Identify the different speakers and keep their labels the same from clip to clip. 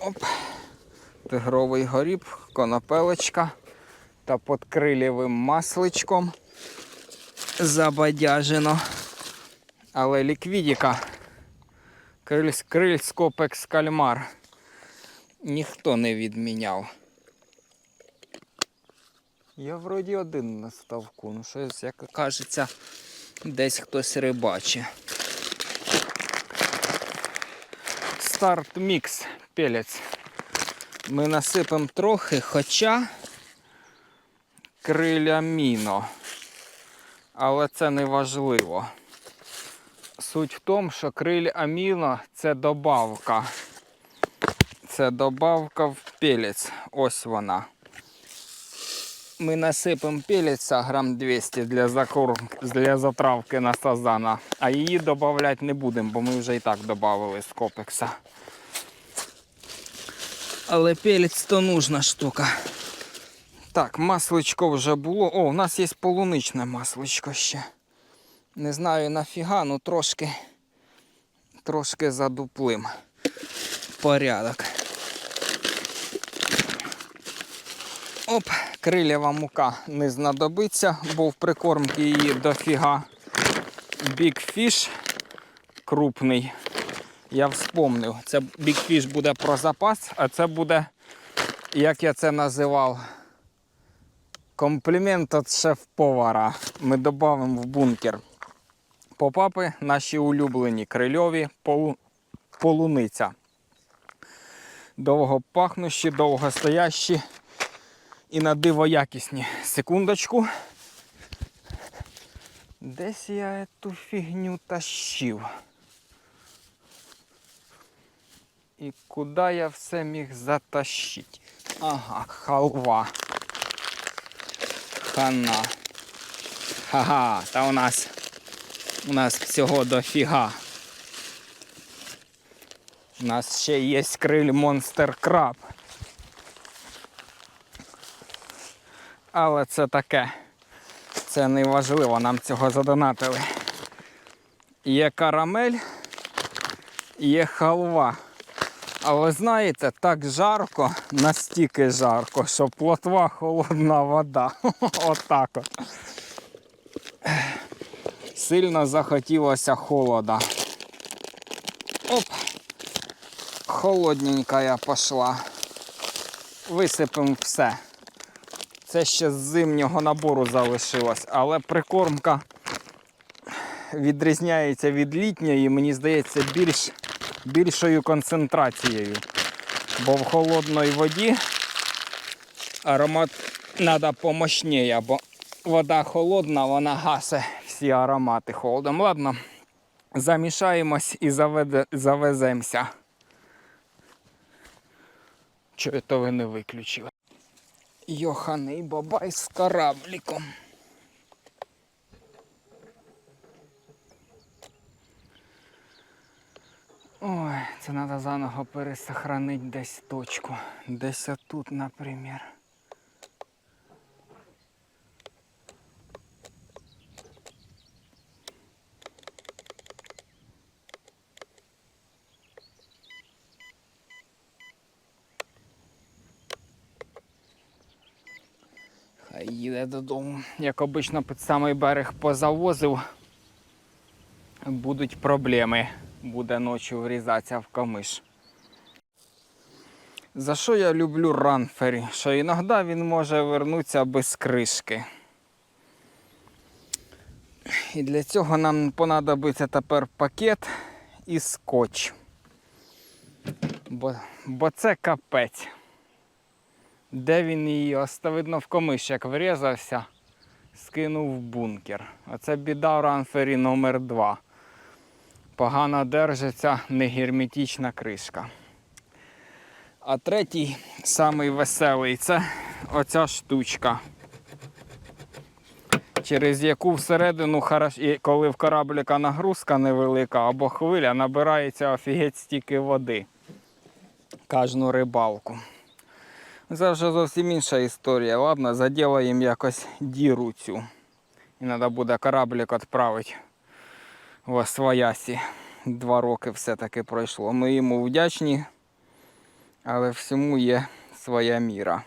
Speaker 1: Оп. Тигровий горіб, конопелечка та під крилєвим масличком забадяжено. Але ліквідіка, копекс кальмар ніхто не відміняв. Я вроді один на ставку, ну щось, як кажеться, десь хтось рибачить. Старт мікс пелець. Ми насипемо трохи, хоча криля міно. Але це не важливо. Суть в тому, що криль аміно це добавка. Це добавка в пелець. Ось вона. Ми насипемо пелеця грам 200 для закорм, для затравки на сазана, а її додавати не будемо, бо ми вже і так додали з копекса. Але пелець то нужна штука. Так, масличко вже було. О, у нас є полуничне масличко ще. Не знаю нафіга, ну трошки, трошки задуплим. Порядок. Оп, крилява мука не знадобиться, бо в прикормці її дофіга. Big крупний. Я вспомнив. Це Fish буде про запас, а це буде, як я це називав, комплімент від шеф-повара. Ми додамо в бункер. Попапи наші улюблені крильові полу... полуниця. Довго стоящі і на диво якісні. Секундочку. Десь я цю фігню тащив. І куди я все міг затащити? Ага, халва. Хана. Ха-ха, та у нас у нас всього дофіга. У нас ще є криль Монстер Краб. Але це таке. Це не важливо, нам цього задонатили. Є карамель, є халва. Але знаєте, так жарко, настільки жарко, що плотва холодна вода. Отак от. Сильно захотілося холода. Оп. Холодненька я пішла. Висипемо все. Це ще з зимнього набору залишилось, але прикормка відрізняється від літньої, мені здається, більш, більшою концентрацією. Бо в холодній воді аромат треба помощніше, бо вода холодна, вона гасе всі аромати холодом. Ладно, замішаємось і завеземося. Чого то ви не виключили? Йоханий бабай з корабліком. Ой, це треба заново пересохранити десь точку. Десь отут, наприклад. Хай їде додому. Як обично під самий берег позавозив, будуть проблеми. Буде ночі врізатися в камиш. За що я люблю ранфері? Що іноді він може вернутися без кришки. І для цього нам понадобиться тепер пакет і скотч. Бо, бо це капець. Де він її оставидно в комиш, як врізався, скинув в бункер. Оце біда в ранфері номер 2 Погано держиться негерметична кришка. А третій, самий веселий, це оця штучка. Через яку всередину, коли в корабліка нагрузка невелика або хвиля, набирається офігеть стільки води. Кожну рибалку. Це вже зовсім інша історія. Ладно, заділаємо якось діру цю. І треба буде кораблик відправити в Освоясі. Два роки все-таки пройшло. Ми йому вдячні Але всьому є своя міра.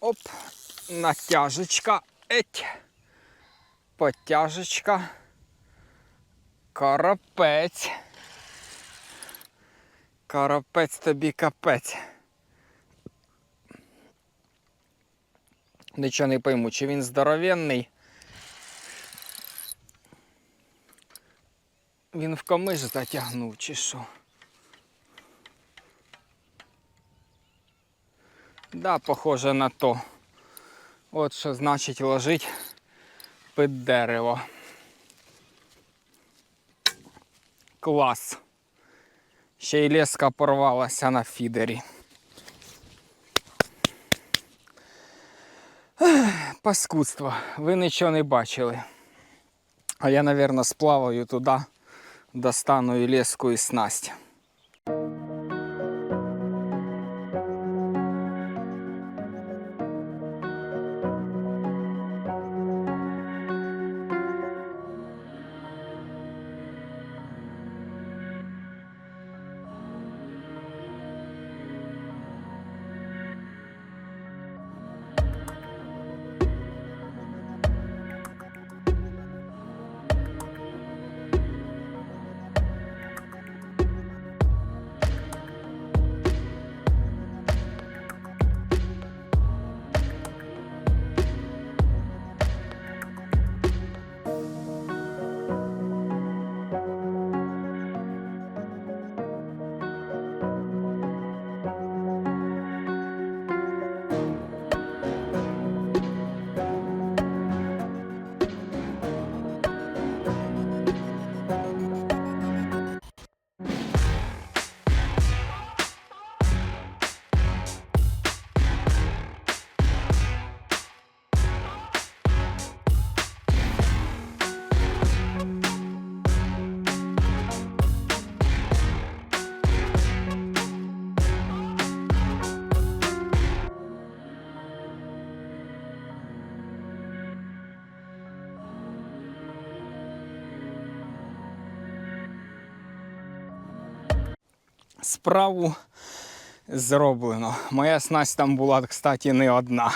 Speaker 1: Оп, натяжечка, еть, потяжечка, карапець. Карапець тобі капець. Нічого не пойму, чи він здоровенний. Він в камиш затягнув, чи що? Да, похоже на то. От що значить ложить під дерево. Клас. Ще й леска порвалася на фідері. Паскудство. Ви нічого не бачили. А я, мабуть, сплаваю туди, достану і леску і снасть. Справу зроблено. Моя снасть там була, кстати, не одна.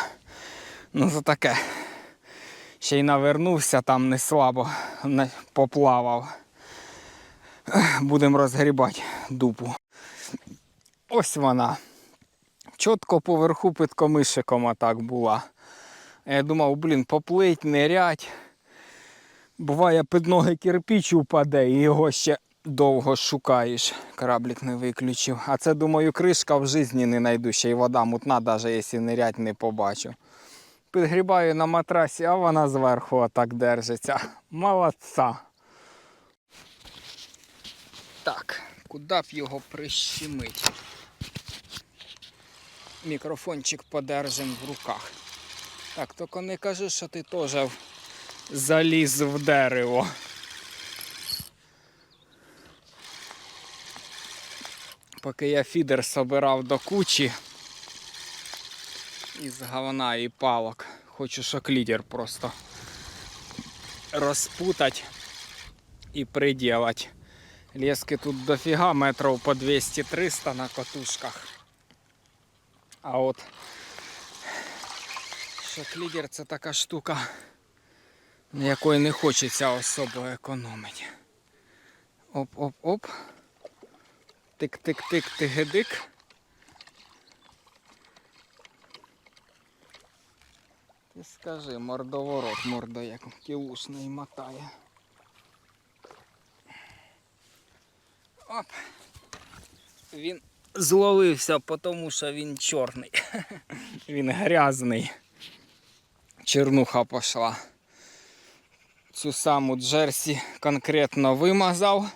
Speaker 1: Ну, то таке. Ще й навернувся, там не слабо поплавав. Будемо розгрібати дупу. Ось вона. Чітко поверху під комишиком атак була. Я думав, блін, поплить, нирять. Буває, під ноги кирпіч упаде і його ще довго шукаєш. Кораблік не виключив. А це, думаю, кришка в житті не знайду, ще й вода мутна, навіть якщо нирять не побачу. Підгрібаю на матрасі, а вона зверху отак держиться. Молодця. Так, куди б його прищемить? Мікрофончик подержим в руках. Так, тільки не кажи, що ти теж заліз в дерево. Поки я фідер собирав до кучі із говна і палок. Хочу шоклідер просто розпутати і приділати. Лески тут дофіга метрів по 200-300 на катушках. А от шоклідер це така штука, на якої не хочеться особо економити. Оп-оп-оп. Тик-тик-тик-тигедик. Ти скажи, мордоворот, морда як кілушний мотає. Оп. Він зловився, тому що він чорний. Він грязний. Чернуха пішла. Цю саму джерсі конкретно вимазав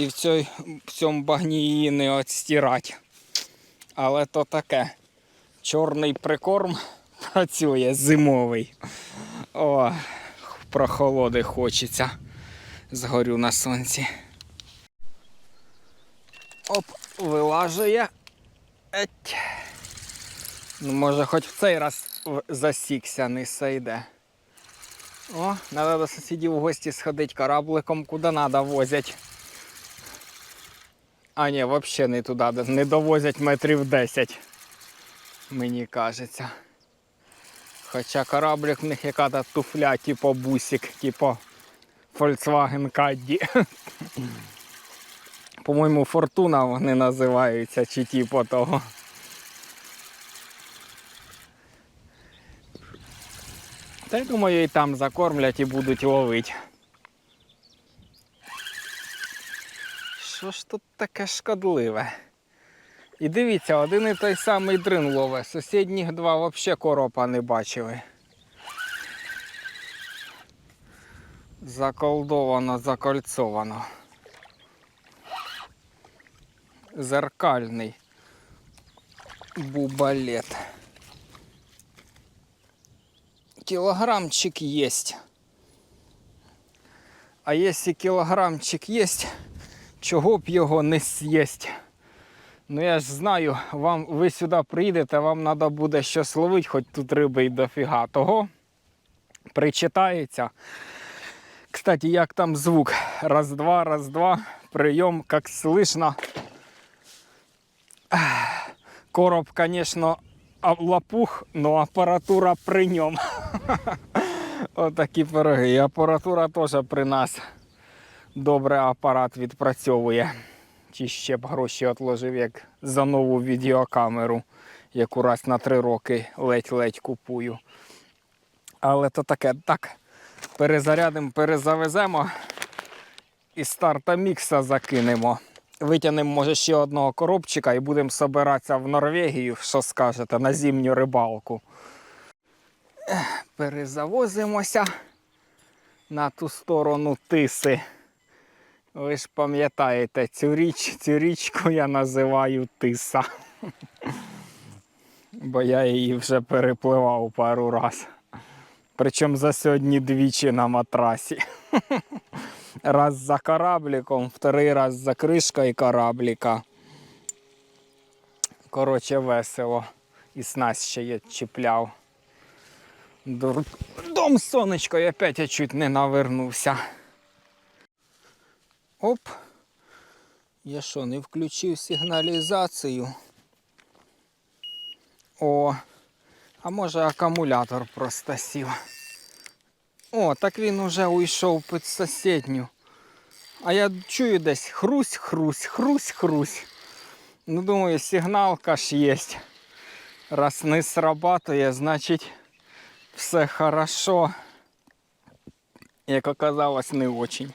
Speaker 1: і в, цій, в цьому багні її не відстирати. Але то таке. Чорний прикорм працює зимовий. О, прохолоди хочеться. Згорю на сонці. Оп, вилажує. Еть. Ну, може, хоч в цей раз засікся, не сойде. О, треба до сусідів в гості сходити корабликом, куди треба возять. А ні, взагалі не туди, не довозять метрів 10. Мені кажеться. Хоча кораблик в них яка то туфля, типу бусик, типу Volkswagen Caddy. По-моєму, Фортуна вони називаються, чи типу того. Та я думаю, і там закормлять і будуть ловити. Що ж тут таке шкодливе? І дивіться, один і той самий дрин лове. Сусідніх два взагалі коропа не бачили. Заколдовано, закольцовано. Зеркальний бубалет. Кілограмчик єсть. А якщо кілограмчик єсть, чого б його не з'їсть? Ну я ж знаю, вам ви сюди приїдете, вам треба буде щось ловити, хоч тут риби й дофіга. Того причитається. Кстати, як там звук? Раз-два, раз-два. Прийом, як слышно. Короб, звісно, лопух, но апаратура при ньому. Отакі пироги. І апаратура теж при нас добре апарат відпрацьовує. Чи ще б гроші отложив, як за нову відеокамеру, яку раз на три роки ледь-ледь купую. Але то таке, так, перезарядимо, перезавеземо і старта мікса закинемо. Витягнемо, може, ще одного коробчика і будемо собиратися в Норвегію, що скажете, на зимню рибалку. Перезавозимося на ту сторону тиси. Ви ж пам'ятаєте, цю річ, цю річку я називаю Тиса. Бо я її вже перепливав пару раз. Причому за сьогодні двічі на матрасі. Раз за корабликом, вторий раз за кришкою корабліка. Коротше, весело. І снасть ще я чіпляв. Дом сонечко, і опять я чуть не навернувся. Оп. Я що, не включив сигналізацію? О, а може акумулятор просто сів. О, так він уже уйшов під сусідню. А я чую десь хрусь, хрусь, хрусь, хрусь. Ну, думаю, сигналка ж є. Раз не срабатує, значить все хорошо. Як оказалось, не очень.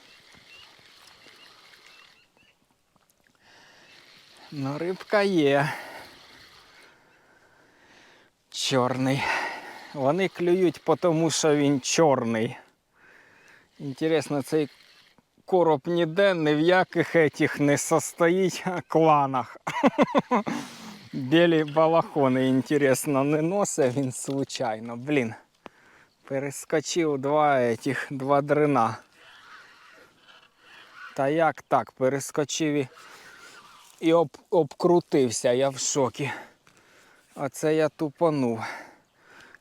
Speaker 1: Ну, рибка є. Чорний. Вони клюють, тому що він чорний. Інтересно, цей короб ніде ні в яких етих не состоїть кланах. Білі балахони, інтересно, не носить він случайно. Блін. Перескочив два этих, два дрина. Та як так? Перескочив і, і об, обкрутився, я в шокі. Оце я тупанув.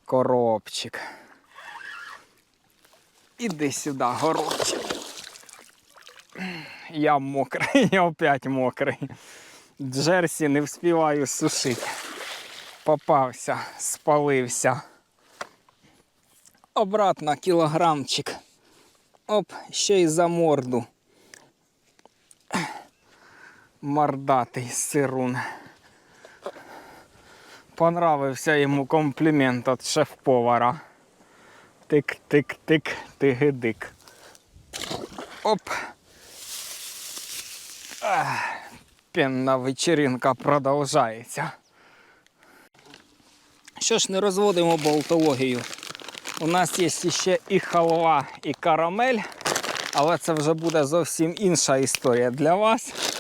Speaker 1: Коробчик. Іди сюди, горобчик. Я мокрий, я опять мокрий. Джерсі не вспіваю сушити. Попався, спалився. Обратно кілограмчик. Оп, ще й за морду. Мордатий сирун. Понравився йому комплімент від шеф-повара. Тик-тик-тик, тигидик. Оп. Ах, Пенна вечеринка продовжається. Що ж, не розводимо болтологію. У нас є ще і халва, і карамель, але це вже буде зовсім інша історія для вас.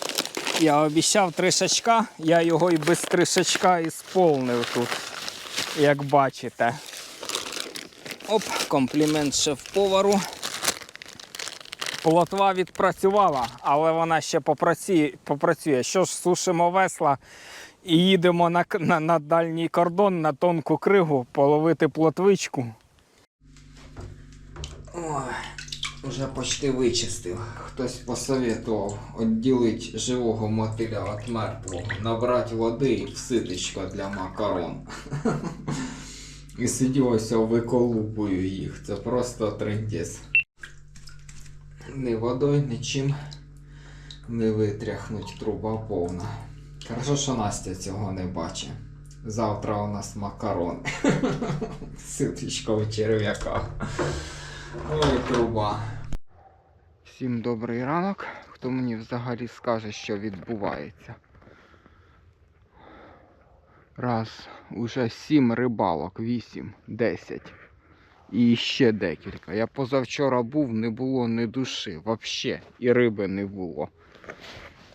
Speaker 1: Я обіцяв тришечка, я його і без тришечка ісполнив тут, як бачите. Оп, комплімент шеф-повару. Плотва відпрацювала, але вона ще попрацює. попрацює. Що ж, сушимо весла і їдемо на, на, на дальній кордон, на тонку кригу, половити плотвичку. Ой, Уже почти вичистив. Хтось посоветував відділити живого мотиля від мертвого, набрати води і в для макарон. І сидів ось виколупую їх. Це просто трендець. Ні водою, нічим не витряхнуть, труба повна. Хорошо, що Настя цього не бачить. Завтра у нас макарон. Ситочко в черв'яках. Ой, труба. Всім добрий ранок. Хто мені взагалі скаже, що відбувається? Раз, уже сім рибалок, вісім, десять. І ще декілька. Я позавчора був, не було ні душі, взагалі, і риби не було.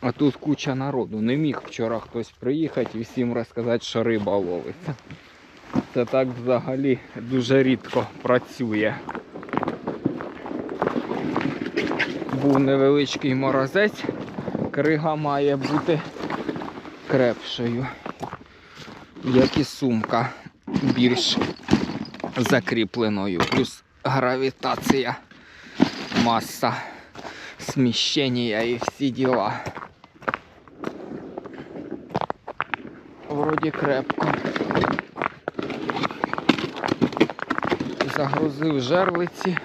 Speaker 1: А тут куча народу. Не міг вчора хтось приїхати і всім розказати, що риба ловиться. Це так взагалі дуже рідко працює. Був невеличкий морозець, крига має бути крепшою, як і сумка більш закріпленою. Плюс гравітація, маса, сміщення і всі діла. Вроді крепко. Загрузив жерлиці,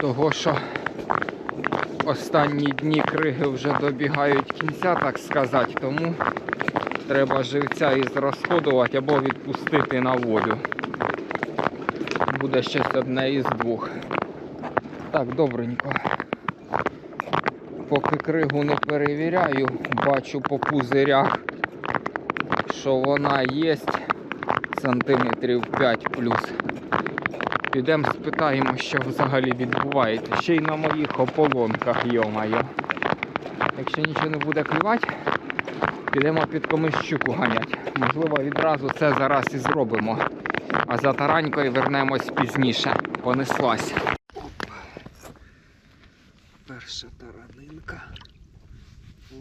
Speaker 1: того що останні дні криги вже добігають кінця, так сказати, тому треба живця і зрозходувати або відпустити на воду. Буде щось одне із двох. Так, добренько. Поки кригу не перевіряю, бачу по пузирях, що вона є сантиметрів 5 плюс. Підемо спитаємо, що взагалі відбувається. Ще й на моїх ополонках, йомайо. Якщо нічого не буде клювати, підемо під комусь щуку ганять. Можливо, відразу це зараз і зробимо. А за таранькою вернемось пізніше. Понеслась. Перша таранинка. О,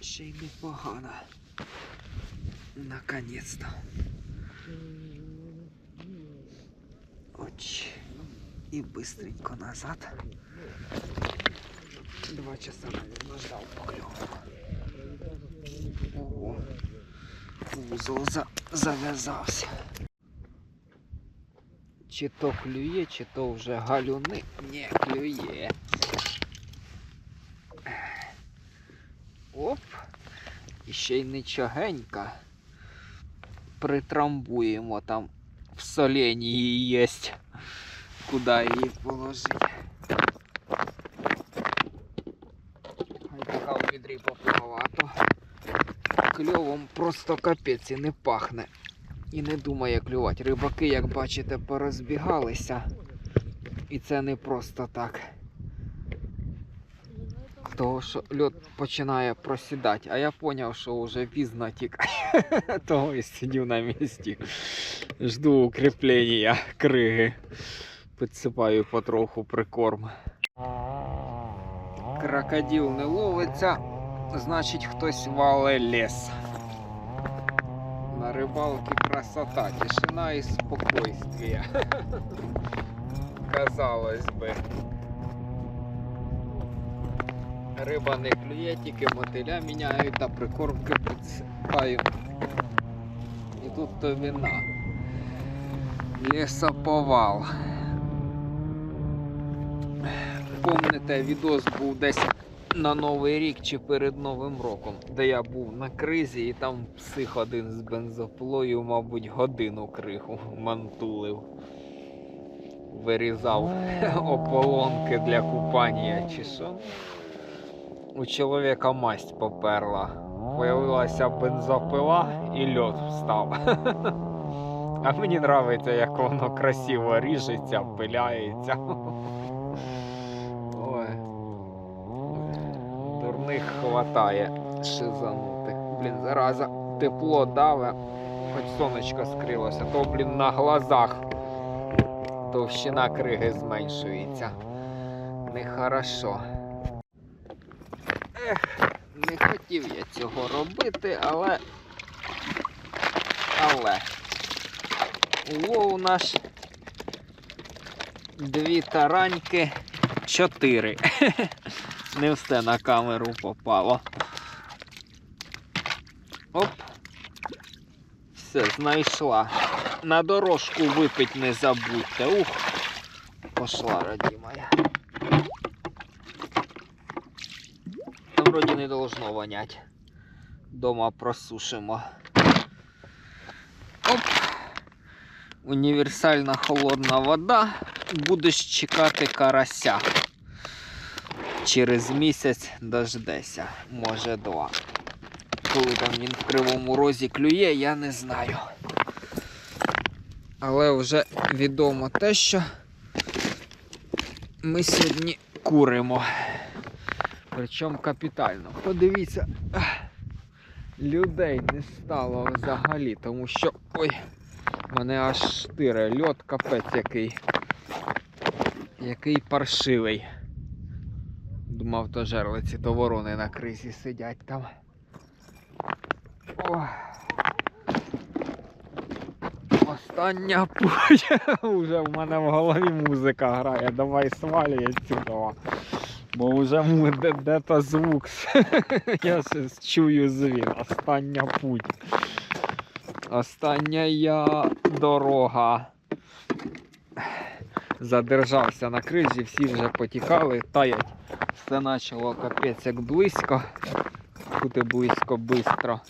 Speaker 1: ще й непогана. Наконець-то. Оч. І быстренько назад. Два часа, наверное, ждал поклевку. Ого. Вузол за... зав'язався. Чи то клює, чи то вже галюни. Не клює. Оп. І ще й нічогенька. Притрамбуємо там в соленії єсть. Куди її положити. Хай така в відрі поплавато. Кльовом просто капець і не пахне. І не думає клювати. Рибаки, як бачите, порозбігалися. І це не просто так. Того, що льот починає просідати, а я зрозумів, що вже пізно тікає. Того і сидів на місці. Жду укріплення криги. Підсипаю потроху прикорм. Крокодил не ловиться, значить хтось вале лес. На рибалці красота, тишина і спокойствие. Казалось би. Риба не клює, тільки мотиля міняють та прикормки підсипаю. І тут то вина. Лісоповал. Помните, відос був десь на Новий рік чи перед Новим роком, де я був на кризі і там псих один з бензоплою, мабуть, годину криху мантулив. Вирізав ополонки для купання чи що. У чоловіка масть поперла. Появилася бензопила і льот встав. А мені подобається, як воно красиво ріжеться, пиляється. Ой. Дурних хватає шизанутих. Блін, зараза, тепло даве, хоч сонечко скрилося, то, блін, на глазах товщина криги зменшується. Нехорошо. Ех, не хотів я цього робити, але. Але. Улов наш дві тараньки Чотири. Не все на камеру попало. Оп. Все, знайшла. На дорожку випить не забудьте. Ух. Пошла, родимая. Там вроді не должно вонять. Дома просушимо. Оп. Універсальна холодна вода. Будеш чекати карася. Через місяць дождеся, може два. Коли там він в кривому розі клює, я не знаю. Але вже відомо те, що ми сьогодні куримо. Причому капітально. Подивіться, людей не стало взагалі, тому що. Ой, мене аж штире, льот капець який. Який паршивий. Думав, то жерлиці, то ворони на кризі сидять там. О. Остання путь. Уже в мене в голові музика грає. Давай свалюй сюди. Бо вже му- де, де то звук. Я чую звін. Остання путь. Остання дорога. Задержався на кризі, всі вже потікали, таять. Все почало капець як близько. Бути близько бистро.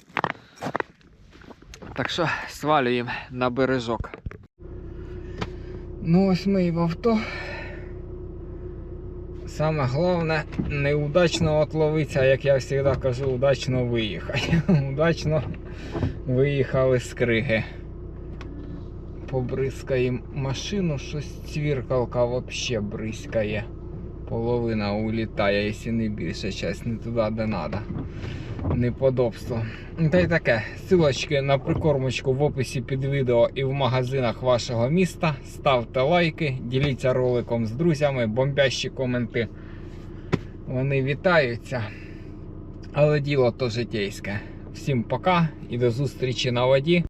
Speaker 1: Так що свалюємо на бережок. Ну ось ми і в авто. Саме головне неудачно отловитися, як я завжди кажу, удачно виїхати. Удачно виїхали з криги. Побризкаємо машину, щось цвіркалка взагалі бризкає. Половина улітає, якщо не більше, часть не туди, де треба. Неподобство. Та й таке. Силочки на прикормочку в описі під відео і в магазинах вашого міста. Ставте лайки, діліться роликом з друзями, бомбящі коменти. Вони вітаються. Але діло то житейське. Всім пока і до зустрічі на воді.